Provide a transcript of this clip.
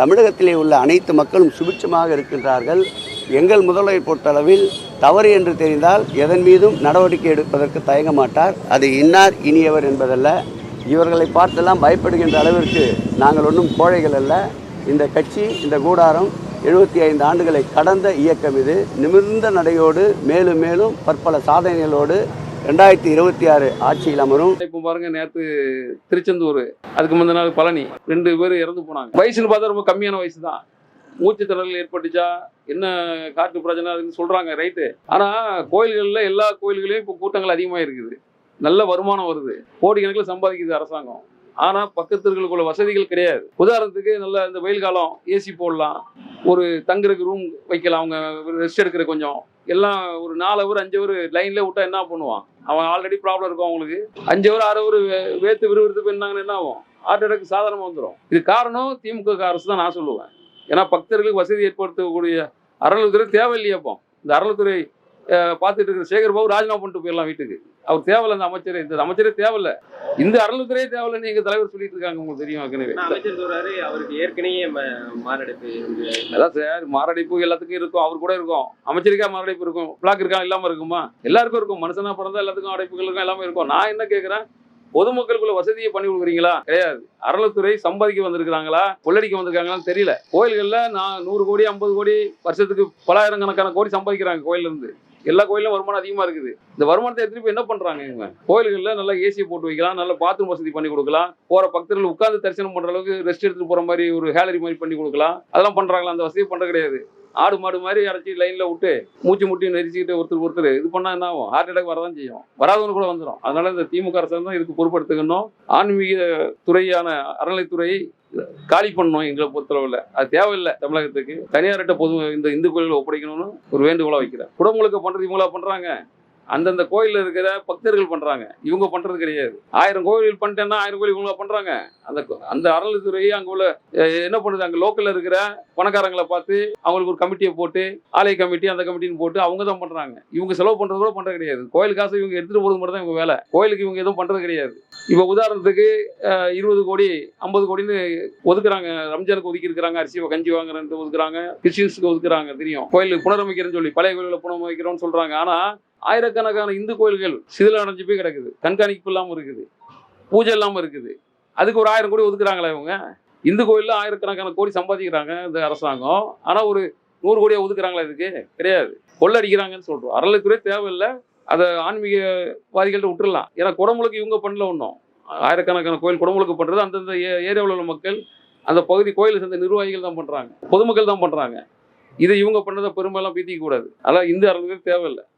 தமிழகத்திலே உள்ள அனைத்து மக்களும் சுபிட்சமாக இருக்கின்றார்கள். எங்கள் முதல்வரை பொறுத்தளவில் தவறு என்று தெரிந்தால் எதன் மீதும் நடவடிக்கை எடுப்பதற்கு தயங்க மாட்டார். அது இன்னார் இனியவர் என்பதல்ல. இவர்களை பார்த்தெல்லாம் பயப்படுகின்ற அளவிற்கு நாங்கள் ஒன்றும் கோழைகள் அல்ல. இந்த கட்சி இந்த கூடாரம் எழுபத்தி ஐந்து ஆண்டுகளை கடந்த இயக்கம் இது. நிமிர்ந்த நடையோடு மேலும் மேலும் பற்பல சாதனைகளோடு ரெண்டாயிரத்தி இருபத்தி ஆறு ஆட்சியில் அமரும். இப்போ பாருங்க நேற்று திருச்செந்தூர் அதுக்கு முந்தின நாள் பழனி. ரெண்டு பேர் இறந்து போனாங்க. வயசுன்னு பார்த்தா ரொம்ப கம்மியான வயசு தான் மூச்சு திணறல் ஏற்பட்டுச்சா? என்ன காற்று பிரச்சனை அதுன்னு சொல்றாங்க ரைட்டு. ஆனா கோயில்களில் எல்லா கோயில்களையும் இப்போ கூட்டங்கள் அதிகமாக இருக்குது. நல்ல வருமானம் வருது. கோடிக்கணக்கில் சம்பாதிக்குது அரசாங்கம். ஆனா பக்கத்திற்குள்ள வசதிகள் கிடையாது. உதாரணத்துக்கு நல்ல இந்த வெயில் காலம் ஏசி போடலாம். ஒரு தங்குறதுக்கு ரூம் வைக்கலாம். அவங்க ரெஸ்ட் எடுக்கிற கொஞ்சம். எல்லாம் ஒரு நாலு ஹவர் அஞ்சு ஹவர் லைன்ல விட்டா என்ன பண்ணுவான்? அவன் ஆல்ரெடி ப்ராப்ளம் இருக்கும் அவங்களுக்கு. அஞ்சு ஹவர் ஆறு ஹவர் வேத்து விறுவிறுத்து போயிருந்தாங்கன்னு என்ன ஆகும்? ஹார்ட் அட்டாக் சாதாரணமாக வந்துடும் இது காரணம் திமுக அரசு தான் நான் சொல்லுவேன். ஏன்னா பக்தர்களுக்கு வசதி ஏற்படுத்தக்கூடிய அறநிலைத்துறை தேவையில்லையப்போ இந்த அறநிலைத்துறை பார்த்துட்டு இருக்கிற சேகர் பாபு ராஜினாமா பண்ணிட்டு போயிடலாம் வீட்டுக்கு. அவர் தேவையில்ல இந்த அமைச்சர். இந்த அமைச்சரே தேவையில்ல. இந்த அறநிலைத்துறையே தேவையில்லைன்னு எங்க தலைவர் சொல்லிட்டு இருக்காங்க உங்களுக்கு தெரியும் ஏற்கனவே. அமைச்சர் சொல்றாரு அவருக்கு ஏற்கனவே மாரடைப்பு அதான் சார் மாரடைப்பு எல்லாத்துக்கும் இருக்கும் அவர் கூட இருக்கும். அமைச்சருக்கா மாரடைப்பு இருக்கும். பிளாக் இருக்கா இல்லாம இருக்குமா? எல்லாருக்கும் இருக்கும். மனுஷனா பிறந்தா எல்லாத்துக்கும் அடைப்புகள் இருக்கும் எல்லாமே இருக்கும். நான் என்ன கேட்கிறேன் பொதுமக்களுக்குள்ள வசதியை பண்ணி கொடுக்குறீங்களா? கிடையாது. அறநிலைத்துறை சம்பாதிக்க வந்திருக்கிறாங்களா? கொள்ளடிக்க வந்திருக்காங்களான்னு தெரியல. கோயில்கள்ல நான் நூறு கோடி ஐம்பது கோடி வருஷத்துக்கு பலாயிரம் கணக்கான கோடி சம்பாதிக்கிறாங்க கோயில்ல இருந்து. எல்லா கோயிலும் வருமானம் அதிகமா இருக்குது. இந்த வருமானத்தை எடுத்துட்டு போய் என்ன பண்றாங்க இவங்க? கோயில்கள்ல நல்லா ஏசி போட்டு வைக்கலாம் நல்ல பாத்ரூம் வசதி பண்ணி கொடுக்கலாம் போற பக்தர்கள் உட்காந்து தரிசனம் பண்ற அளவுக்கு ரெஸ்ட் எடுத்துட்டு போற மாதிரி ஒரு ஹேலரி மாதிரி பண்ணி கொடுக்கலாம். அதெல்லாம் பண்ணுறாங்களா அந்த வசதி பண்ணுறது கிடையாது. ஆடு மாடு மாதிரி அரைச்சி லைனில் விட்டு மூச்சு முட்டி நெரிச்சிக்கிட்டு ஒருத்தர் ஒருத்தர் இது பண்ணா என்ன ஆகும்? ஹார்ட் அட்டாக் வரதான் செய்யும். வராதவனு கூட வந்துடும் அதனால இந்த திமுக அரசு தான் இதுக்கு பொறுப்படுத்துக்கணும். ஆன்மீக துறையான அறநிலைத்துறை காலி பண்ணணும் எங்களை பொறுத்தளவில். அது தேவையில்லை தமிழகத்துக்கு. தனியார்கிட்ட பொது இந்த இந்து கோயில்களை ஒப்படைக்கணும்னு ஒரு வேண்டுகோளாக வைக்கிறேன். குடமுழுக்க பண்ணுறது இவங்களா பண்ணுறாங்க அந்தந்த கோயிலில் இருக்கிற பக்தர்கள் பண்றாங்க. இவங்க பண்றது கிடையாது. ஆயிரம் கோயில் பண்ணிட்டேன்னா ஆயிரம் கோயில் இவங்களா பண்றாங்க. அந்த அந்த அறநிலைத்துறை அங்கே உள்ள என்ன பண்ணுது? அங்க லோக்கல்ல இருக்கிற பணக்காரங்களை பார்த்து அவங்களுக்கு ஒரு கமிட்டியை போட்டு ஆலய கமிட்டி அந்த கமிட்டின்னு போட்டு அவங்க தான் பண்றாங்க. இவங்க செலவு பண்றது கூட பண்றது கிடையாது. கோயில் காசு இவங்க எடுத்துட்டு போறது மட்டும் தான் இவங்க வேலை. கோயிலுக்கு இவங்க எதுவும் பண்றது கிடையாது. இப்போ உதாரணத்துக்கு இருபது கோடி ஐம்பது கோடின்னு ஒதுக்குறாங்க. ரம்ஜானுக்கு ஒதுக்கி இருக்கிறாங்க அரிசி கஞ்சி வாங்குறேன்ட்டு ஒதுக்குறாங்க கிறிஸ்டின்ஸுக்கு ஒதுக்குறாங்க தெரியும். கோயில் புனரமைக்கிறேன்னு சொல்லி பழைய கோயிலில் புனரமைக்கிறோம்னு சொல்கிறாங்க ஆனால் ஆயிரக்கணக்கான இந்து கோயில்கள் சிதில அடைஞ்சு போய் கிடக்குது. கண்காணிப்பு இல்லாமல் இருக்குது. பூஜை இல்லாமல் இருக்குது. அதுக்கு ஒரு ஆயிரம் கோடி ஒதுக்குறாங்களே இவங்க? இந்து கோயில்ல ஆயிரக்கணக்கான கோடி சம்பாதிக்கிறாங்க இந்த அரசாங்கம். ஆனால் ஒரு நூறு கோடியாக ஒதுக்குறாங்களா இதுக்கு? கிடையாது. கொள்ளடிக்கிறாங்கன்னு சொல்கிறோம் அறநிலைத்துறை தேவையில்லை. அதை ஆன்மீகவாதிகள்ட்ட விட்டுடலாம் ஏன்னா குடமுழுக்கு இவங்க பண்ணல ஒன்றும் ஆயிரக்கணக்கான கோயில் குடமுழுக்கு பண்ணுறது அந்தந்த ஏ- ஏரியாவில் உள்ள மக்கள் அந்த பகுதி கோயிலை சேர்ந்த நிர்வாகிகள் தான் பண்ணுறாங்க பொதுமக்கள் தான் பண்ணுறாங்க இதை இவங்க பண்ணதை பெருமையெல்லாம் பீத்திக்க கூடாது அதெல்லாம் இந்து அரசுக்கு தேவையில்லை.